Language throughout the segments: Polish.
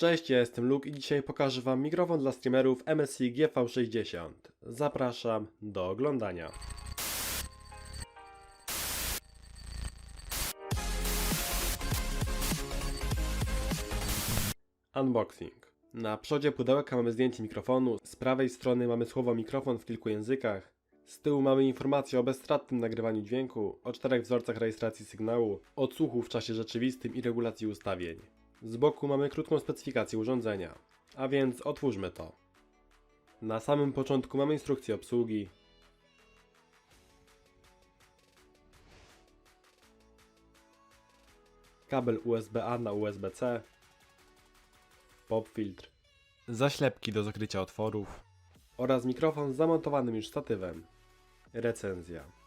Cześć, ja jestem Luke i dzisiaj pokażę Wam mikrofon dla streamerów MSI GV60. Zapraszam do oglądania. Unboxing. Na przodzie pudełka mamy zdjęcie mikrofonu, z prawej strony mamy słowo mikrofon w kilku językach, z tyłu mamy informację o bezstratnym nagrywaniu dźwięku, o czterech wzorcach rejestracji sygnału, odsłuchu w czasie rzeczywistym i regulacji ustawień. Z boku mamy krótką specyfikację urządzenia, a więc otwórzmy to. Na samym początku mamy instrukcję obsługi, kabel USB-A na USB-C, pop filtr, zaślepki do zakrycia otworów oraz mikrofon z zamontowanym już statywem. Recenzja.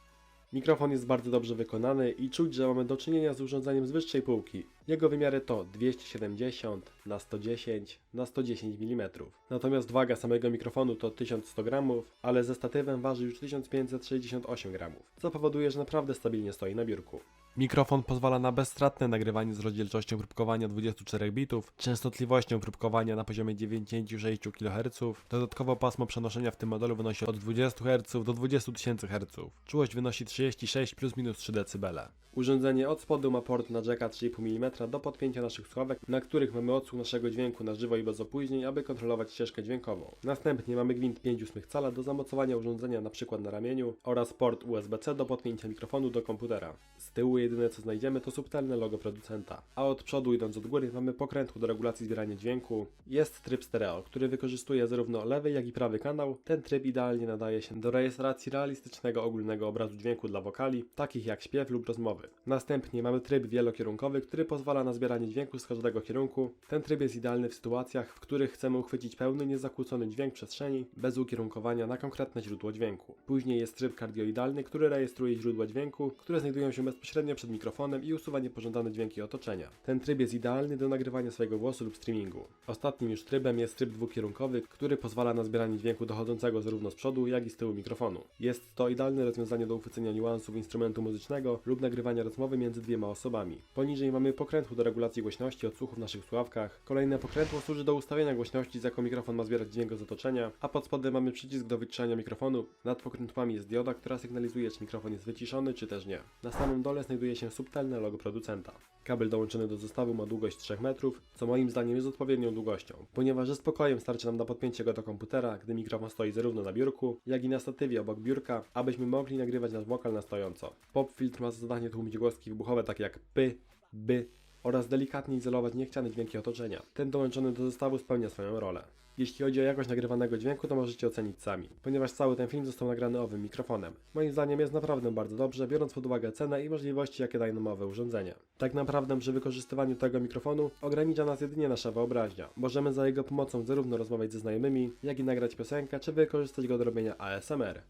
Mikrofon jest bardzo dobrze wykonany i czuć, że mamy do czynienia z urządzeniem z wyższej półki. Jego wymiary to 270 na 110 na 110 mm. Natomiast waga samego mikrofonu to 1100 gramów, ale ze statywem waży już 1568 gramów, co powoduje, że naprawdę stabilnie stoi na biurku. Mikrofon pozwala na bezstratne nagrywanie z rozdzielczością próbkowania 24 bitów, częstotliwością próbkowania na poziomie 96 kHz. Dodatkowo pasmo przenoszenia w tym modelu wynosi od 20 Hz do 20 000 Hz. Czułość wynosi 36 plus minus 3 dB. Urządzenie od spodu ma port na jacka 3,5 mm do podpięcia naszych słuchawek, na których mamy odsłuch naszego dźwięku na żywo i bez opóźnień, aby kontrolować ścieżkę dźwiękową. Następnie mamy gwint 5,8 cala do zamocowania urządzenia np. na ramieniu oraz port USB-C do podpięcia mikrofonu do komputera. Z tyłu jedyne co znajdziemy to subtelne logo producenta. A od przodu idąc od góry mamy pokrętło do regulacji zbierania dźwięku. Jest tryb stereo, który wykorzystuje zarówno lewy jak i prawy kanał. Ten tryb idealnie nadaje się do rejestracji realistycznego ogólnego obrazu dźwięku dla wokali, takich jak śpiew lub rozmowy. Następnie mamy tryb wielokierunkowy, który pozwala na zbieranie dźwięku z każdego kierunku. Ten tryb jest idealny w sytuacjach, w których chcemy uchwycić pełny, niezakłócony dźwięk przestrzeni, bez ukierunkowania na konkretne źródło dźwięku. Później jest tryb kardioidalny, który rejestruje źródła dźwięku, które znajdują się bezpośrednio przed mikrofonem i usuwa niepożądane dźwięki otoczenia. Ten tryb jest idealny do nagrywania swojego głosu lub streamingu. Ostatnim już trybem jest tryb dwukierunkowy, który pozwala na zbieranie dźwięku dochodzącego zarówno z przodu, jak i z tyłu mikrofonu. Jest to idealne rozwiązanie do uchwycenia niuansów instrumentu muzycznego lub nagrywania rozmowy między dwiema osobami. Poniżej mamy pokrętło do regulacji głośności odsłuchu w naszych słuchawkach. Kolejne pokrętło służy do ustawienia głośności, z jaką mikrofon ma zbierać dźwięk z otoczenia, a pod spodem mamy przycisk do wyciszania mikrofonu. Nad pokrętłami jest dioda, która sygnalizuje, czy mikrofon jest wyciszony, czy też nie. Na samym dole znajduje się subtelne logo producenta. Kabel dołączony do zestawu ma długość 3 metrów, co moim zdaniem jest odpowiednią długością, ponieważ ze spokojem starczy nam na podpięcie go do komputera, gdy mikrofon stoi zarówno na biurku, jak i na statywie obok biurka, abyśmy mogli nagrywać nasz wokal na stojąco. Pop filtr ma za zadanie tłumić głoski wybuchowe takie jak py, by oraz delikatnie izolować niechciane dźwięki otoczenia. Ten dołączony do zestawu spełnia swoją rolę. Jeśli chodzi o jakość nagrywanego dźwięku, to możecie ocenić sami, ponieważ cały ten film został nagrany owym mikrofonem. Moim zdaniem jest naprawdę bardzo dobrze, biorąc pod uwagę cenę i możliwości, jakie daje nam owe urządzenie. Tak naprawdę przy wykorzystywaniu tego mikrofonu ogranicza nas jedynie nasza wyobraźnia. Możemy za jego pomocą zarówno rozmawiać ze znajomymi, jak i nagrać piosenkę, czy wykorzystać go do robienia ASMR.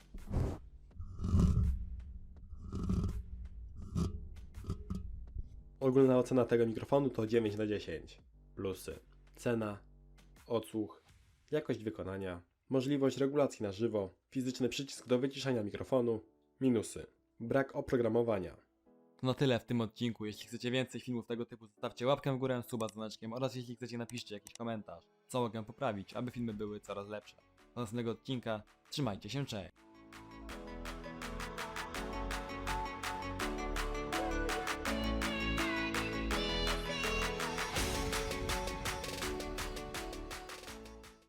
Ogólna ocena tego mikrofonu to 9 na 10. Plusy. Cena, odsłuch, jakość wykonania, możliwość regulacji na żywo, fizyczny przycisk do wyciszania mikrofonu. Minusy. Brak oprogramowania. To na tyle w tym odcinku. Jeśli chcecie więcej filmów tego typu, zostawcie łapkę w górę, suba dzwoneczkiem oraz jeśli chcecie napiszcie jakiś komentarz, co mogę poprawić, aby filmy były coraz lepsze. Do następnego odcinka, trzymajcie się, cześć!